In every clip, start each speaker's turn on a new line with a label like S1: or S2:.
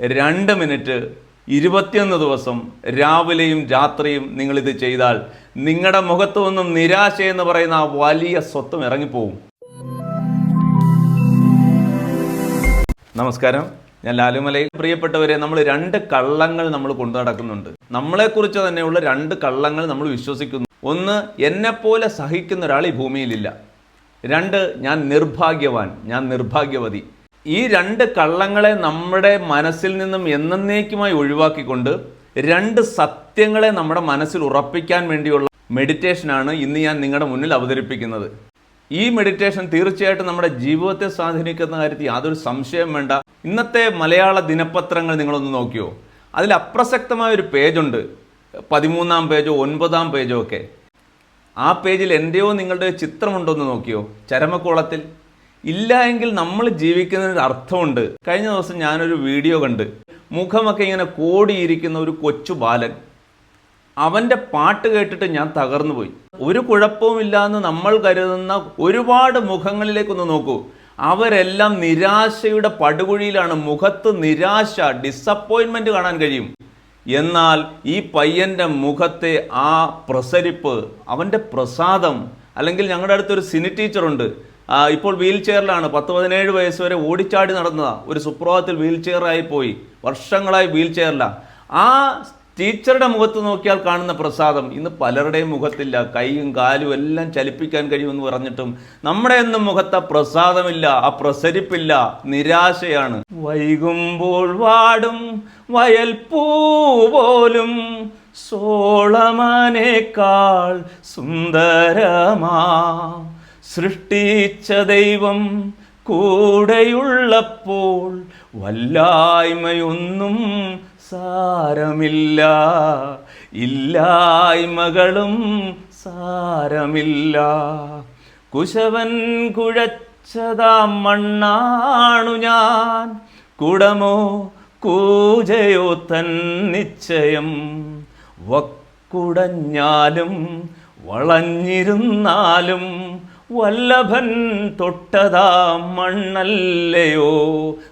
S1: രണ്ട് മിനിറ്റ് ഇരുപത്തിയൊന്ന് ദിവസം രാവിലെയും രാത്രിയും നിങ്ങളിത് ചെയ്താൽ നിങ്ങളുടെ മുഖത്തു നിന്നും നിരാശ എന്ന് പറയുന്ന ആ വലിയ സ്വത്വം ഇറങ്ങിപ്പോവും. നമസ്കാരം. ഞാൻ ലാലുമലയിൽ പ്രിയപ്പെട്ടവരെ നമ്മൾ രണ്ട് കള്ളങ്ങൾ നമ്മൾ കൊണ്ടു നടക്കുന്നുണ്ട്. നമ്മളെക്കുറിച്ച് തന്നെയുള്ള രണ്ട് കള്ളങ്ങൾ നമ്മൾ വിശ്വസിക്കുന്നു. ഒന്ന് എന്നെപ്പോലെ സഹിക്കുന്ന ഒരാൾ ഈ ഭൂമിയിലില്ല. രണ്ട് ഞാൻ നിർഭാഗ്യവാൻ ഞാൻ നിർഭാഗ്യവതി. ഈ രണ്ട് കള്ളങ്ങളെ നമ്മുടെ മനസ്സിൽ നിന്നും എന്നേക്കുമായി ഒഴിവാക്കിക്കൊണ്ട് രണ്ട് സത്യങ്ങളെ നമ്മുടെ മനസ്സിൽ ഉറപ്പിക്കാൻ വേണ്ടിയുള്ള മെഡിറ്റേഷനാണ് ഇന്ന് ഞാൻ നിങ്ങളുടെ മുന്നിൽ അവതരിപ്പിക്കുന്നത്. ഈ മെഡിറ്റേഷൻ തീർച്ചയായിട്ടും നമ്മുടെ ജീവിതത്തെ സ്വാധീനിക്കുന്ന കാര്യത്തിൽ യാതൊരു സംശയം വേണ്ട. ഇന്നത്തെ മലയാള ദിനപത്രങ്ങൾ നിങ്ങളൊന്ന് നോക്കിയോ? അതിൽ അപ്രസക്തമായ ഒരു പേജുണ്ട്. പതിമൂന്നാം പേജോ ഒൻപതാം പേജോ ഒക്കെ. ആ പേജിൽ എന്റെയോ നിങ്ങളുടെ ചിത്രമുണ്ടോ എന്ന് നോക്കിയോ? ചരമക്കോളത്തിൽ. ഇല്ല എങ്കിൽ നമ്മൾ ജീവിക്കുന്നതിന് അർത്ഥമുണ്ട്. കഴിഞ്ഞ ദിവസം ഞാനൊരു വീഡിയോ കണ്ട്. മുഖമൊക്കെ ഇങ്ങനെ കോടിയിരിക്കുന്ന ഒരു കൊച്ചു ബാലൻ. അവന്റെ പാട്ട് കേട്ടിട്ട് ഞാൻ തകർന്നു പോയി. ഒരു കുഴപ്പവുമില്ല എന്ന് നമ്മൾ കരുതുന്ന ഒരുപാട് മുഖങ്ങളിലേക്കൊന്ന് നോക്കൂ. അവരെല്ലാം നിരാശയുടെ പടുകുഴിയിലാണ്. മുഖത്ത് നിരാശ ഡിസപ്പോയിൻമെന്റ് കാണാൻ കഴിയും. എന്നാൽ ഈ പയ്യന്റെ മുഖത്തെ ആ പ്രസരിപ്പ് അവന്റെ പ്രസാദം അല്ലെങ്കിൽ ഞങ്ങളുടെ അടുത്തൊരു സിനി ടീച്ചറുണ്ട്. ഇപ്പോൾ വീൽ ചെയറിലാണ് പത്ത് പതിനേഴ് വയസ്സ് വരെ ഓടിച്ചാടി നടന്നതാണ് ഒരു സുപ്രഭാതത്തിൽ വീൽ ചെയറായി പോയി. വർഷങ്ങളായി വീൽ ചെയറിലാണ് ആ ടീച്ചറുടെ മുഖത്ത് നോക്കിയാൽ കാണുന്ന പ്രസാദം ഇന്ന് പലരുടെയും മുഖത്തില്ല. കൈയും കാലും എല്ലാം ചലിപ്പിക്കാൻ കഴിയുമെന്ന് പറഞ്ഞിട്ടും നമ്മുടെ ഒന്നും മുഖത്ത് ആ പ്രസാദമില്ല ആ പ്രസരിപ്പില്ല നിരാശയാണ്. വൈകുമ്പോൾ വാടും വയൽ പൂ പോലും സോളമാനേക്കാൾ സുന്ദരമാ. സൃഷ്ടിച്ച ദൈവം കൂടെയുള്ളപ്പോൾ വല്ലായ്മയൊന്നും സാരമില്ല. ഇല്ലായ്മകളും സാരമില്ല. കുശവൻ കുഴച്ചതാ മണ്ണാണു ഞാൻ. കുടമോ കൂജയോ തൻ നിശ്ചയം. വക്കുടഞ്ഞാലും വളഞ്ഞിരുന്നാലും വല്ലഭൻ തൊട്ടതാ മണ്ണല്ലയോ?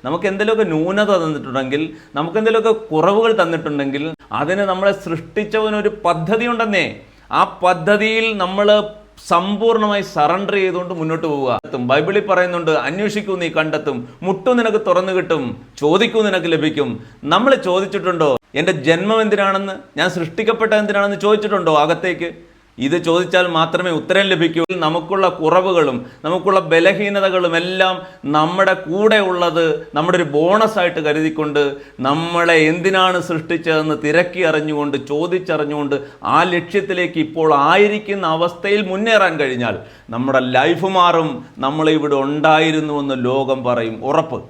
S1: നമുക്ക് എന്തെങ്കിലുമൊക്കെ ന്യൂനത തന്നിട്ടുണ്ടെങ്കിൽ നമുക്ക് എന്തെങ്കിലുമൊക്കെ കുറവുകൾ തന്നിട്ടുണ്ടെങ്കിൽ അതിന് നമ്മളെ സൃഷ്ടിച്ചവനൊരു പദ്ധതി ഉണ്ടെന്നേ ആ പദ്ധതിയിൽ നമ്മൾ സമ്പൂർണമായി സറണ്ടർ ചെയ്തുകൊണ്ട് മുന്നോട്ട് പോവുക. ബൈബിളിൽ പറയുന്നുണ്ട് അന്വേഷിക്കൂ നീ കണ്ടെത്തും. മുട്ടു നിനക്ക് തുറന്നു കിട്ടും. ചോദിക്കൂ നിനക്ക് ലഭിക്കും. നമ്മൾ ചോദിച്ചിട്ടുണ്ടോ? എന്റെ ജന്മം എന്തിനാണെന്ന്? ഞാൻ സൃഷ്ടിക്കപ്പെട്ട എന്തിനാണെന്ന് ചോദിച്ചിട്ടുണ്ടോ? അകത്തേക്ക്. ഇത് ചോദിച്ചാൽ മാത്രമേ ഉത്തരം ലഭിക്കൂ. നമുക്കുള്ള കുറവുകളും നമുക്കുള്ള ബലഹീനതകളും എല്ലാം നമ്മുടെ കൂടെ ഉള്ളത് നമ്മുടെ ഒരു ബോണസ് ആയിട്ട് കരുതിക്കൊണ്ട് നമ്മളെ എന്തിനാണ് സൃഷ്ടിച്ചതെന്ന് തിരക്കി അറിഞ്ഞുകൊണ്ട് ചോദിച്ചറിഞ്ഞുകൊണ്ട് ആ ലക്ഷ്യത്തിലേക്ക് ഇപ്പോൾ ആയിരിക്കുന്ന അവസ്ഥയിൽ മുന്നേറാൻ കഴിഞ്ഞാൽ നമ്മുടെ ലൈഫ് മാറും നമ്മളിവിടെ ഉണ്ടായിരുന്നുവെന്ന് ലോകം പറയും. ഉറപ്പ്.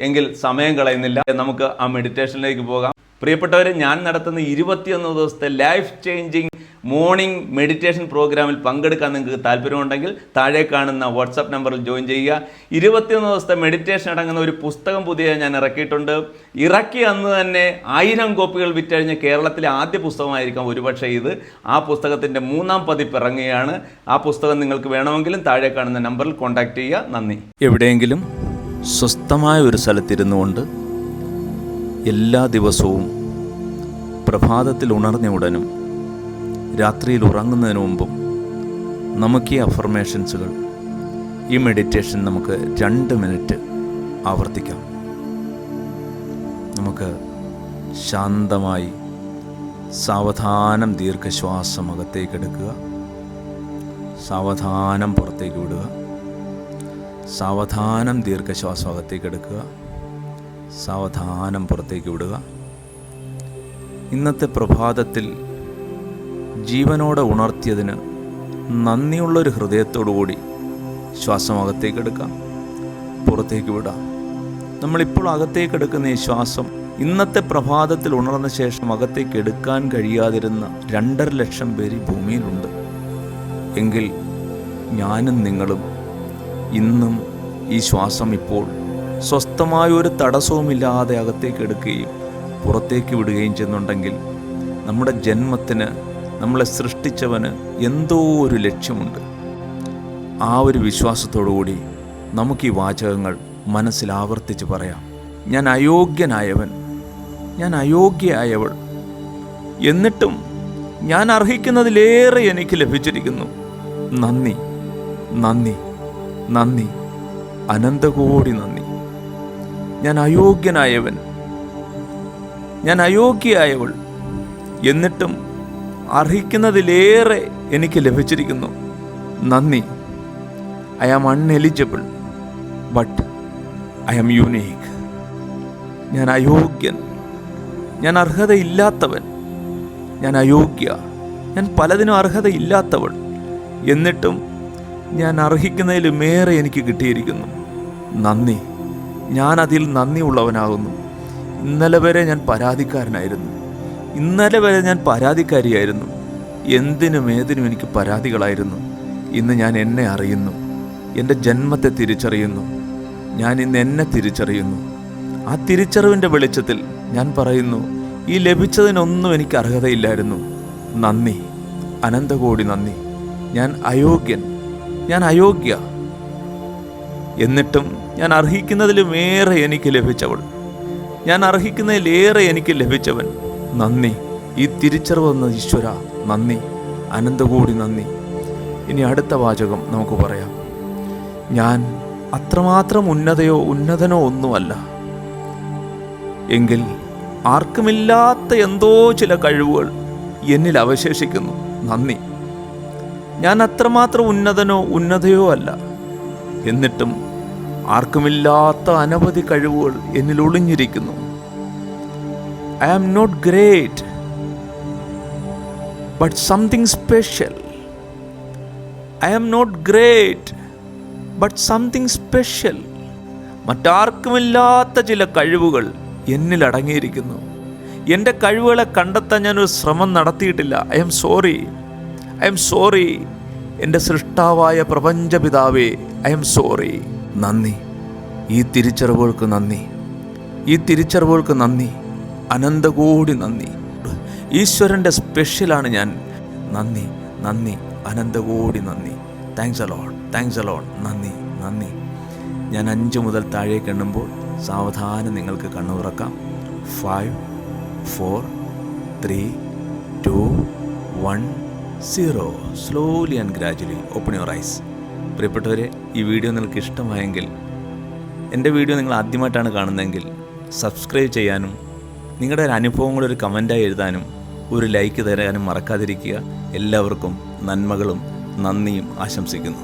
S1: എങ്കിൽ സമയം കളയുന്നില്ല. നമുക്ക് ആ മെഡിറ്റേഷനിലേക്ക് പോകാം. പ്രിയപ്പെട്ടവരെ ഞാൻ നടത്തുന്ന ഇരുപത്തിയൊന്ന് ദിവസത്തെ ലൈഫ് ചേഞ്ചിങ് മോർണിംഗ് മെഡിറ്റേഷൻ പ്രോഗ്രാമിൽ പങ്കെടുക്കാൻ നിങ്ങൾക്ക് താല്പര്യമുണ്ടെങ്കിൽ താഴെ കാണുന്ന വാട്സപ്പ് നമ്പറിൽ ജോയിൻ ചെയ്യുക. ഇരുപത്തിയൊന്ന് ദിവസത്തെ മെഡിറ്റേഷൻ അടങ്ങുന്ന ഒരു പുസ്തകം പുതിയ ഞാൻ ഇറക്കിയിട്ടുണ്ട്. ഇറക്കി അന്ന് തന്നെ ആയിരം കോപ്പികൾ വിറ്റഴിഞ്ഞ കേരളത്തിലെ ആദ്യ പുസ്തകമായിരിക്കാം ഒരുപക്ഷെ ഇത്. ആ പുസ്തകത്തിന്റെ മൂന്നാം പതിപ്പ് ഇറങ്ങുകയാണ്. ആ പുസ്തകം നിങ്ങൾക്ക് വേണമെങ്കിലും താഴെ കാണുന്ന നമ്പറിൽ കോൺടാക്റ്റ് ചെയ്യുക. നന്ദി. എവിടെയെങ്കിലും സ്വസ്ഥമായ ഒരു സ്ഥലത്തിരുന്നു കൊണ്ട് എല്ലാ ദിവസവും പ്രഭാതത്തിൽ ഉണർന്ന ഉടനും രാത്രിയിൽ ഉറങ്ങുന്നതിന് മുമ്പും നമുക്ക് ഈ അഫർമേഷൻസുകൾ ഈ മെഡിറ്റേഷൻ നമുക്ക് രണ്ട് മിനിറ്റ് ആവർത്തിക്കാം. നമുക്ക് ശാന്തമായി സാവധാനം ദീർഘശ്വാസം അകത്തേക്ക് എടുക്കുക. സാവധാനം പുറത്തേക്ക് വിടുക. സാവധാനം ദീർഘശ്വാസം അകത്തേക്ക് എടുക്കുക. സാവധാനം പുറത്തേക്ക് വിടുക. ഇന്നത്തെ പ്രഭാതത്തിൽ ജീവനോടെ ഉണർത്തിയതിന് നന്ദിയുള്ളൊരു ഹൃദയത്തോടുകൂടി ശ്വാസം അകത്തേക്ക് എടുക്കാം. പുറത്തേക്ക് വിടാം. നമ്മളിപ്പോൾ അകത്തേക്ക് എടുക്കുന്ന ഈ ശ്വാസം ഇന്നത്തെ പ്രഭാതത്തിൽ ഉണർന്ന ശേഷം അകത്തേക്ക് എടുക്കാൻ കഴിയാതിരുന്ന രണ്ടര ലക്ഷം പേര് ഭൂമിയിലുണ്ട്. എങ്കിൽ ഞാനും നിങ്ങളും ഇന്നും ഈ ശ്വാസം ഇപ്പോൾ സ്വസ്ഥമായ ഒരു തടസ്സവുമില്ലാതെ അകത്തേക്ക് എടുക്കുകയും പുറത്തേക്ക് വിടുകയും ചെയ്യുന്നുണ്ടെങ്കിൽ നമ്മുടെ ജന്മത്തിന് നമ്മളെ സൃഷ്ടിച്ചവന് എന്തോ ഒരു ലക്ഷ്യമുണ്ട്. ആ ഒരു വിശ്വാസത്തോടു കൂടി നമുക്ക് ഈ വാചകങ്ങൾ മനസ്സിൽ ആവർത്തിച്ച് പറയാം. ഞാൻ അയോഗ്യനായവൻ ഞാൻ അയോഗ്യയായവൾ. എന്നിട്ടും ഞാൻ അർഹിക്കുന്നതിലേറെ എനിക്ക് ലഭിച്ചിരിക്കുന്നു. നന്ദി നന്ദി നന്ദി. അനന്തകോടി നന്ദി. ഞാൻ അയോഗ്യനായവൻ. ഞാൻ അയോഗ്യയായവൾ. എന്നിട്ടും അർഹിക്കുന്നതിലേറെ എനിക്ക് ലഭിച്ചിരിക്കുന്നു. നന്ദി. I am uneligible but I am unique ഞാൻ അയോഗ്യൻ. ഞാൻ അർഹതയില്ലാത്തവൻ. ഞാൻ അയോഗ്യ. ഞാൻ പലതിനും അർഹതയില്ലാത്തവൾ. എന്നിട്ടും ഞാൻ അർഹിക്കുന്നതിലുമേറെ എനിക്ക് കിട്ടിയിരിക്കുന്നു. നന്ദി. ഞാൻ അതിൽ നന്ദിയുള്ളവനാകുന്നു. ഇന്നലെ വരെ ഞാൻ പരാതിക്കാരനായിരുന്നു. ഇന്നലെ വരെ ഞാൻ പരാതിക്കാരിയായിരുന്നു. എന്തിനും ഏതിനും എനിക്ക് പരാതികളായിരുന്നു. ഇന്ന് ഞാൻ എന്നെ അറിയുന്നു. എന്റെ ജന്മത്തെ തിരിച്ചറിയുന്നു. ഞാൻ ഇന്ന് എന്നെ തിരിച്ചറിയുന്നു. ആ തിരിച്ചറിവിന്റെ വെളിച്ചത്തിൽ ഞാൻ പറയുന്നു ഈ ലഭിച്ചതിനൊന്നും എനിക്ക് അർഹതയില്ലായിരുന്നു. നന്ദി. അനന്തകോടി നന്ദി. ഞാൻ അയോഗ്യൻ. ഞാൻ അയോഗ്യ. എന്നിട്ടും ഞാൻ അർഹിക്കുന്നതിലും ഏറെ എനിക്ക് ലഭിച്ചവൾ. ഞാൻ അർഹിക്കുന്നതിലേറെ എനിക്ക് ലഭിച്ചവൻ. നന്ദി. ഈ തിരിച്ചറിവ് ഈശ്വര നന്ദി. അനന്തകൂടി നന്ദി. ഇനി അടുത്ത വാചകം നമുക്ക് പറയാം. ഞാൻ അത്രമാത്രം ഉന്നതയോ ഉന്നതനോ ഒന്നുമല്ല. എങ്കിൽ ആർക്കുമില്ലാത്ത എന്തോ ചില കഴിവുകൾ എന്നിൽ അവശേഷിക്കുന്നു. നന്ദി. ഞാൻ അത്രമാത്രം ഉന്നതനോ ഉന്നതയോ അല്ല. എന്നിട്ടും ആർക്കുമില്ലാത്ത അനവധി കഴിവുകൾ എന്നിൽ ഒളിഞ്ഞിരിക്കുന്നു. I am not great but something special I am not great but something special മറ്റാർക്കുമില്ലാത്ത ചില കഴിവുകൾ എന്നിൽ അടങ്ങിയിരിക്കുന്നു. എന്റെ കഴിവുകളെ കണ്ടെത്താൻ ഞാനൊരു ശ്രമം നടത്തിയിട്ടില്ല. I'm sorry I'm sorry എന്റെ സൃഷ്ടാവായ പ്രപഞ്ചപിതാവേ ഐ എം സോറി നന്ദി. ഈ തിരിച്ചറിവുകൾക്ക് നന്ദി. ഈ തിരിച്ചറിവുകൾക്ക് നന്ദി. അനന്തകോടി നന്ദി. ഈശ്വരന്റെ സ്പെഷ്യലാണ് ഞാൻ. നന്ദി നന്ദി അനന്തകോടി നന്ദി. താങ്ക്സ് അലോൺ താങ്ക്സ് അലോൺ നന്ദി നന്ദി. ഞാൻ അഞ്ച് മുതൽ താഴേക്ക് എണ്ണുമ്പോൾ സാവധാനം നിങ്ങൾക്ക് കണ്ണുറക്കാം five four three two one zero slowly and gradually open your eyes പ്രിയപ്പെട്ടവരെ ഈ വീഡിയോ നിങ്ങൾക്ക് ഇഷ്ടമായെങ്കിൽ എന്റെ വീഡിയോ നിങ്ങൾ ആദ്യമായിട്ടാണ് കാണുന്നതെങ്കിൽ സബ്സ്ക്രൈബ് ചെയ്യാനും നിങ്ങളുടെ ഒരു അനുഭവങ്ങൾ ഒരു കമന്റായി എഴുതാനും ഒരു ലൈക്ക് തരാനും മറക്കാതിരിക്കുക. എല്ലാവർക്കും നന്മകളും നന്ദിയും ആശംസിക്കുന്നു.